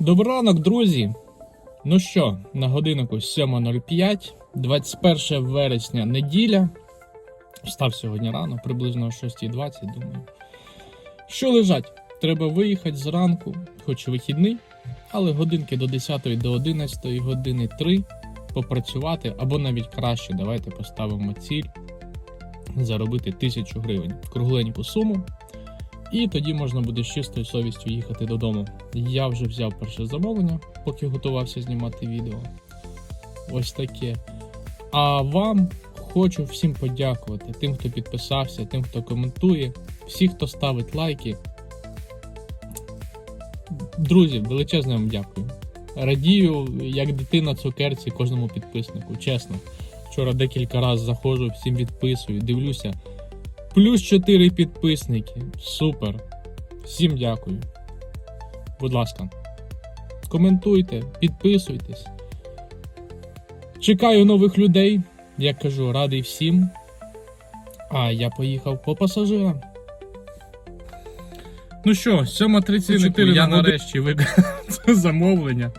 Добрий ранок, друзі! Ну що, на годиннику 7.05, 21 вересня неділя. Встав сьогодні рано, приблизно о 6.20, думаю. Що лежать? Треба виїхати зранку, хоч і вихідний, але годинки до 10 до 11 години 3 попрацювати, або навіть краще, давайте поставимо ціль заробити 1000 гривень кругленьку суму. І тоді можна буде з чистою совістю їхати додому. Я вже взяв перше замовлення, поки готувався знімати відео. Ось таке. А вам хочу всім подякувати, тим, хто підписався, тим, хто коментує, всі, хто ставить лайки. Друзі, величезне вам дякую. Радію, як дитина цукерці кожному підписнику, чесно. Вчора декілька разів заходжу, всім відписую, дивлюся. Плюс 4 підписники. Супер. Всім дякую. Будь ласка, коментуйте, підписуйтесь. Чекаю нових людей. Я кажу, радий всім. А я поїхав по пасажирам. Ну що, 7.34 я нарешті виконав це замовлення.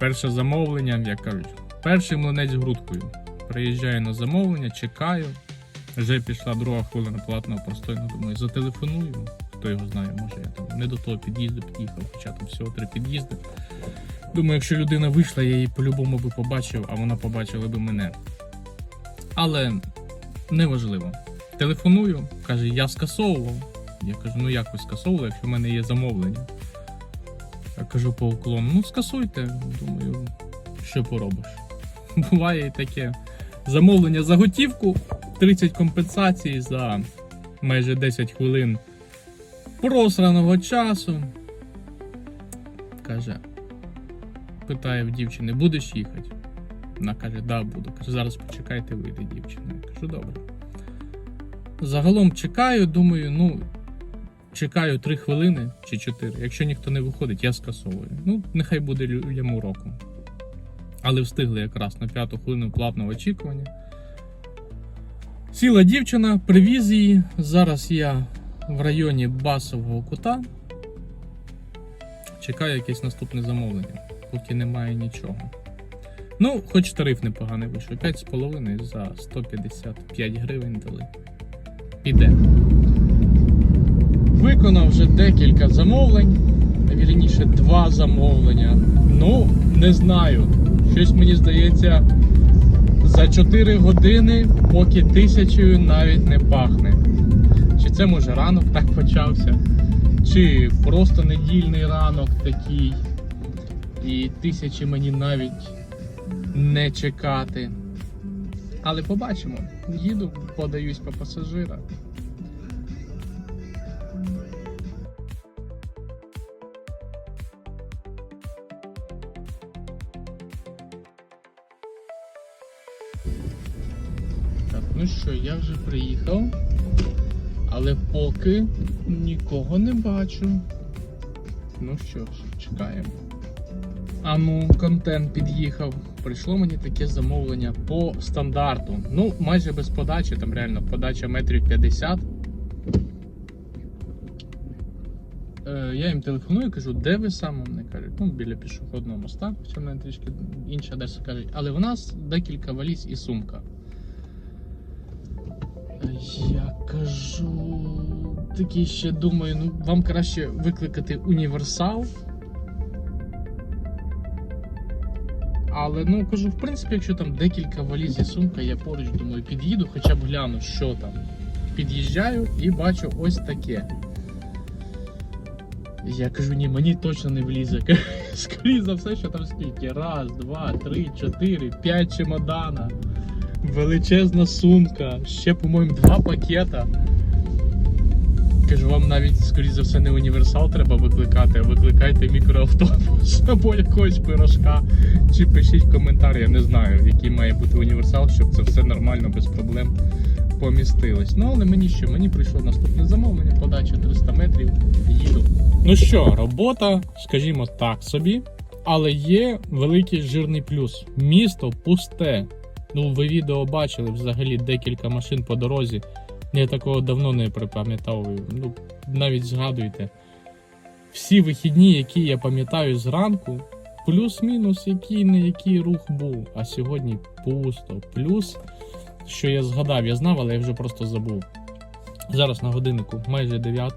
Перше замовлення, як кажуть, перший млинець грудкою. Приїжджаю на замовлення, чекаю. Вже пішла друга хвилина платного простойно. Думаю, зателефоную. Хто його знає, може я там не до того під'їзду під'їхав, хоча там всього три під'їзди. Думаю, якщо людина вийшла, я її по-любому би побачив, а вона побачила би мене. Але неважливо. Телефоную, каже, я скасовував. Я кажу, ну як ви скасовували, якщо в мене є замовлення. Я кажу по уклону, ну скасуйте. Думаю, що поробиш. Буває і таке. Замовлення за готівку, 30 компенсацій за майже 10 хвилин просраного часу. Каже, питає в дівчини, будеш їхати? Вона каже, да, буду. Каже, зараз почекайте, вийде дівчина. Я кажу, добре. Загалом чекаю, думаю, ну, чекаю 3 хвилини чи 4. Якщо ніхто не виходить, я скасовую. Ну, нехай буде людям уроком. Але встигли якраз на п'яту хвилину платного очікування. Сіла дівчина, привіз її. Зараз я в районі Басового кута. Чекаю якесь наступне замовлення, поки немає нічого. Ну, хоч тариф непоганий вийшов. 5,5 за 155 гривень дали. Піде. Виконав вже декілька замовлень. Вірніше, два замовлення. Ну, не знаю. Щось мені здається, за 4 години, поки тисячею навіть не пахне. Чи це може ранок так почався, чи просто недільний ранок такий. І тисячі мені навіть не чекати. Але побачимо. Їду, подаюсь по пасажирах. Що, я вже приїхав, але поки нікого не бачу. Ну що ж, чекаємо. А ну, контент під'їхав. Прийшло мені таке замовлення по стандарту. Ну, майже без подачі, там реально подача метрів 50. Е, я їм телефоную, кажу, де ви саме? Вони кажуть, ну, біля пішохідного моста, хоча в мене трішки інша адреса кажуть. Але в нас декілька валіз і сумка. Я кажу, такий ще думаю, ну вам краще викликати універсал. Але ну кажу, в принципі, якщо там декілька валіз сумка, я поруч думаю, під'їду, хоча б гляну, що там. Під'їжджаю і бачу ось таке. Я кажу, ні, мені точно не влізе. Скоріше за все, що там скільки? Раз, два, три, чотири, п'ять чемодана. Величезна сумка, ще, по-моєму, два пакета. Кажу, вам навіть, скоріше за все, не універсал треба викликати, а викликайте мікроавтобус або якогось пирожка. Чи пишіть коментар, я не знаю, який має бути універсал, щоб це все нормально, без проблем помістилось. Ну, але мені що, мені прийшло наступне замовлення, подача 300 метрів, їду. Ну що, робота, скажімо так собі, але є великий жирний плюс. Місто пусте. Ну, ви відео бачили взагалі декілька машин по дорозі. Я такого давно не припам'ятав. Ну, навіть згадуйте. всі вихідні, які я пам'ятаю зранку, плюс-мінус, який не який рух був. А сьогодні пусто. Плюс, що я згадав, я знав, але я вже просто забув. Зараз на годиннику майже 9.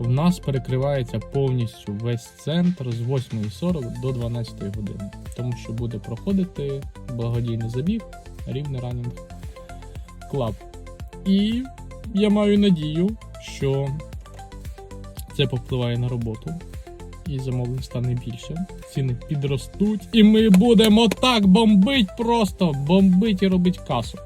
В нас перекривається повністю весь центр з 8.40 до 12 години. Тому що буде проходити благодійний забіг рівне ранінг клаб. І я маю надію, що це повпливає на роботу. І замовлень стане більше, ціни підростуть, і ми будемо так бомбить просто бомбить і робить касу.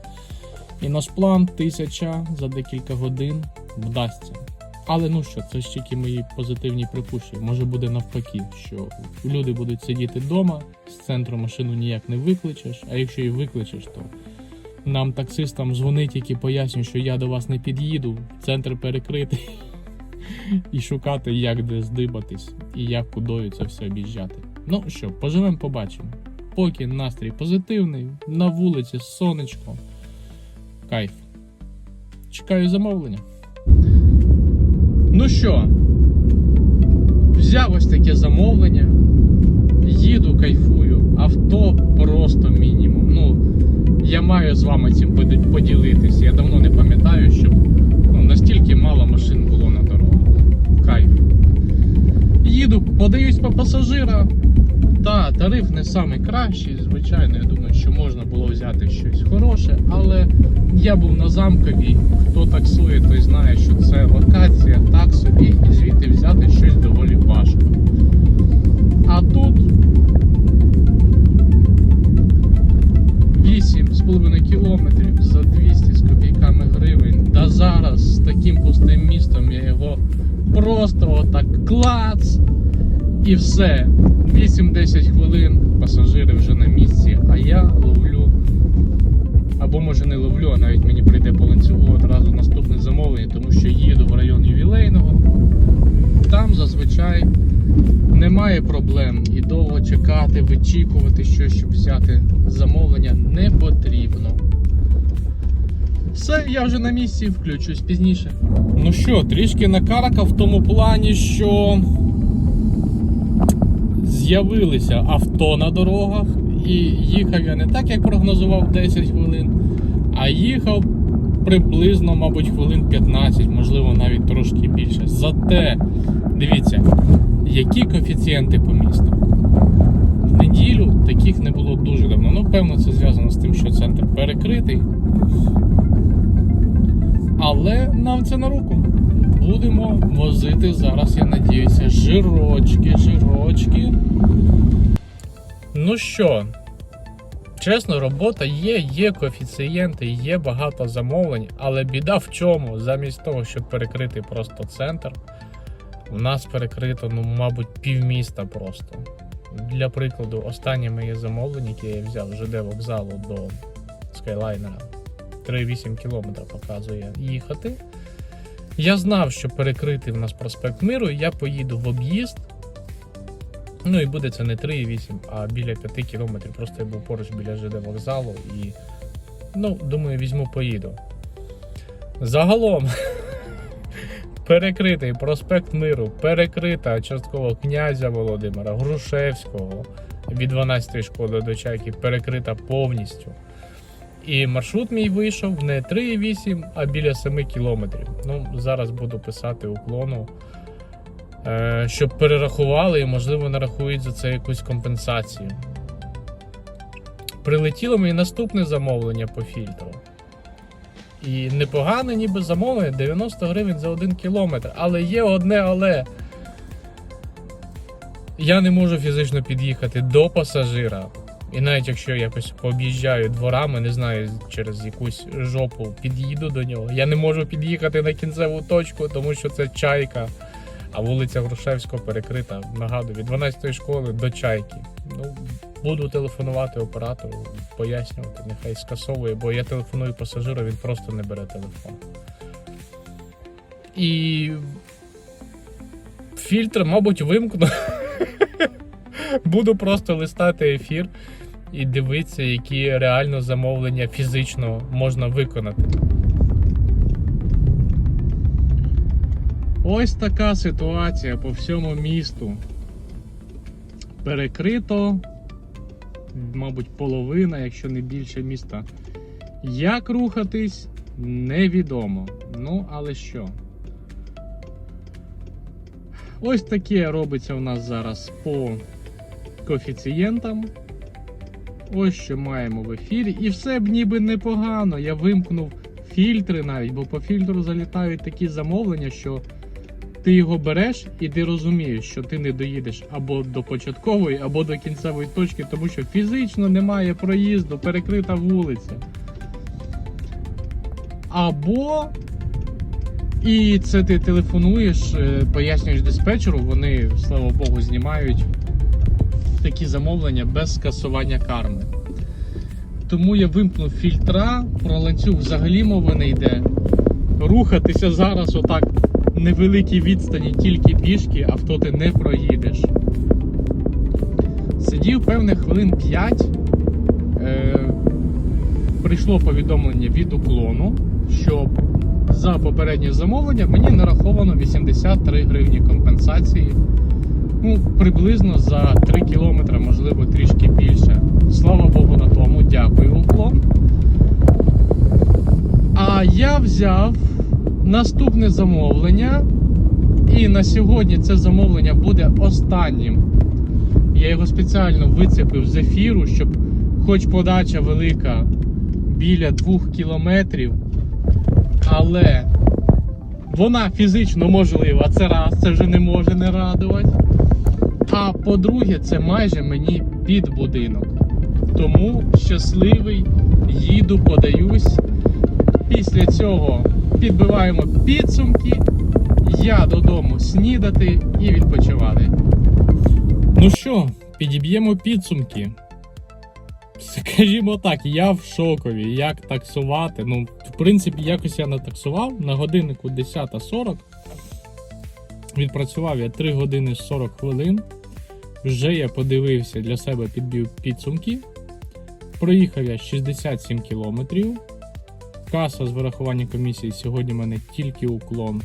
І наш план тисяча за декілька годин вдасться. Але ну що, це ж тільки мої позитивні припущення. Може буде навпаки, що люди будуть сидіти вдома, з центру машину ніяк не викличеш, а якщо і викличеш, то нам таксистам дзвонить, які пояснюють, що я до вас не під'їду, центр перекритий. І шукати, як де здибатись, і як кудою це все об'їжджати. Ну що, поживемо, побачимо. Поки настрій позитивний, на вулиці сонечко. Кайф. Чекаю замовлення. Ну що, взяв ось таке замовлення. Їду, кайфую. Авто просто мінімум. Ну, я маю з вами цим поді- поділитися. Я давно не пам'ятаю, щоб ну, настільки мало машин було на дорогах. Кайф. Їду, подаюсь по пасажира. Та, тариф не найкращий, звичайно, я думаю, що можна було взяти щось хороше, але я був на замковій. Хто таксує, той знає, що це локація так собі, і звідти взяти щось доволі важко. А тут 8,5 кілометрів за 200 з копійками гривень. Та зараз з таким пустим містом я його просто отак клац і все. 8-10 хвилин пасажири вже на місці, а я ловлю. Або може не ловлю, а навіть мені прийде по ланцюгу одразу наступне замовлення, тому що їду в район ювілейного. Там зазвичай немає проблем і довго чекати, вичікувати щось, щоб взяти замовлення не потрібно. Все, я вже на місці, включусь пізніше. Ну що, трішки накаркав в тому плані, що з'явилися авто на дорогах, і їхав я не так, як прогнозував 10 хвилин, а їхав приблизно, мабуть, хвилин 15, можливо, навіть трошки більше. Зате, дивіться, які коефіцієнти по місту. В неділю таких не було дуже давно. Ну, певно, це зв'язано з тим, що центр перекритий. Але нам це на руку. Будемо возити зараз, я надіюся, жирочки, жирочки. Ну що, чесно, робота є, є коефіцієнти, є багато замовлень, але біда в чому? Замість того, щоб перекрити просто центр, у нас перекрито, ну, мабуть, півміста просто. Для прикладу, останнє моє замовлення, яке я взяв з ЖД вокзалу до Скайлайнера, 3,8 км показує їхати. Я знав, що перекритий в нас проспект Миру, і я поїду в об'їзд. Ну і буде це не 3,8, а біля 5 кілометрів. Просто я був поруч біля ЖД вокзалу і, ну, думаю, візьму, поїду. Загалом перекритий проспект Миру, перекрита частково князя Володимира, Грушевського від 12-ї школи до чайки, перекрита повністю. І маршрут мій вийшов не 3,8, а біля 7 кілометрів. Ну, зараз буду писати уклону, е, щоб перерахували і, можливо, нарахують за це якусь компенсацію. Прилетіло мені наступне замовлення по фільтру. І непогане ніби замовлення 90 гривень за 1 кілометр. Але є одне але. Я не можу фізично під'їхати до пасажира. І навіть якщо якось пооб'їжджаю дворами, не знаю, через якусь жопу під'їду до нього, я не можу під'їхати на кінцеву точку, тому що це чайка. А вулиця Грушевського перекрита, нагадую, від 12-ї школи до чайки. Ну, буду телефонувати оператору, пояснювати, нехай скасовує, бо я телефоную пасажиру, він просто не бере телефон. І фільтр, мабуть, вимкну. Буду просто листати ефір і дивитися, які реально замовлення фізично можна виконати. Ось така ситуація по всьому місту. Перекрито, мабуть, половина, якщо не більше міста. Як рухатись, невідомо. Ну, але що? Ось таке робиться у нас зараз по коефіцієнтам. Ось що маємо в ефірі. І все б ніби непогано. Я вимкнув фільтри навіть, бо по фільтру залітають такі замовлення, що ти його береш і ти розумієш, що ти не доїдеш або до початкової, або до кінцевої точки, тому що фізично немає проїзду, перекрита вулиця. Або і це ти телефонуєш, е, пояснюєш диспетчеру, вони, слава Богу, знімають такі замовлення без скасування карми. Тому я вимкнув фільтра, про ланцюг взагалі мови не йде. Рухатися зараз отак невеликій відстані тільки пішки, авто ти не проїдеш. Сидів певних хвилин 5. Е, прийшло повідомлення від уклону, що за попереднє замовлення мені нараховано 83 гривні компенсації. Ну, приблизно за 3 кілометри, можливо, трішки більше. Слава Богу на тому, дякую, уклон. А я взяв наступне замовлення, і на сьогодні це замовлення буде останнім. Я його спеціально вицепив з ефіру, щоб, хоч подача велика біля 2 кілометрів, але вона фізично можлива. Це раз, це вже не може не радувати. А по-друге, це майже мені під будинок. Тому щасливий, їду, подаюсь. Після цього підбиваємо підсумки. Я додому снідати і відпочивати. Ну що, підіб'ємо підсумки. Скажімо так, я в шокові. Як таксувати? Ну, в принципі, якось я натаксував на годиннику 10.40. Відпрацював я 3 години 40 хвилин. Вже я подивився для себе підбив підсумки. Проїхав я 67 кілометрів. Каса з вирахування комісії сьогодні в мене тільки уклон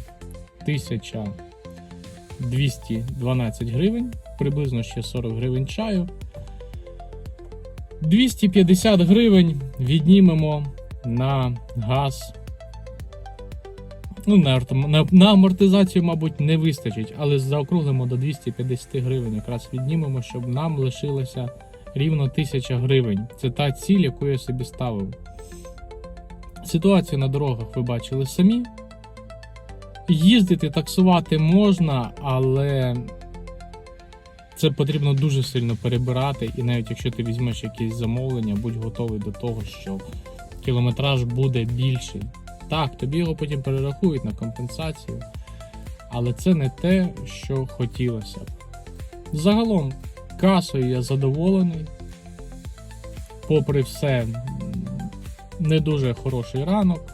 1212 гривень, приблизно ще 40 гривень чаю. 250 гривень віднімемо на газ. Ну, на, на, на амортизацію, мабуть, не вистачить, але заокруглимо до 250 гривень. Якраз віднімемо, щоб нам лишилося рівно 1000 гривень. Це та ціль, яку я собі ставив. Ситуацію на дорогах ви бачили самі. Їздити, таксувати можна, але це потрібно дуже сильно перебирати. І навіть якщо ти візьмеш якесь замовлення, будь готовий до того, що кілометраж буде більший. Так, тобі його потім перерахують на компенсацію, але це не те, що хотілося б. Загалом, касою я задоволений. Попри все, не дуже хороший ранок,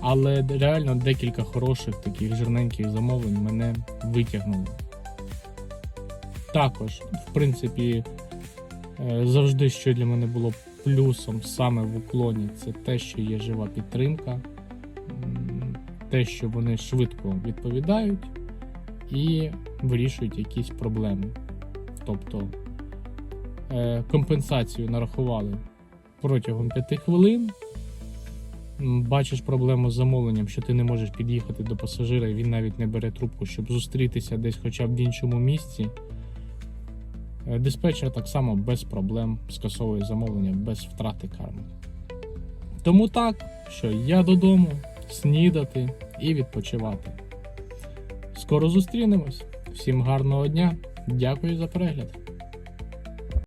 але реально декілька хороших таких жирненьких замовлень мене витягнули. Також, в принципі, е, завжди, що для мене було плюсом саме в уклоні, це те, що є жива підтримка, те, що вони швидко відповідають і вирішують якісь проблеми. Тобто е, компенсацію нарахували протягом 5 хвилин. Бачиш проблему з замовленням, що ти не можеш під'їхати до пасажира, і він навіть не бере трубку, щоб зустрітися десь хоча б в іншому місці. Е, Диспетчер так само без проблем скасовує замовлення без втрати карми. Тому так, що я додому, снідати і відпочивати. Скоро зустрінемось. Всім гарного дня. Дякую за перегляд.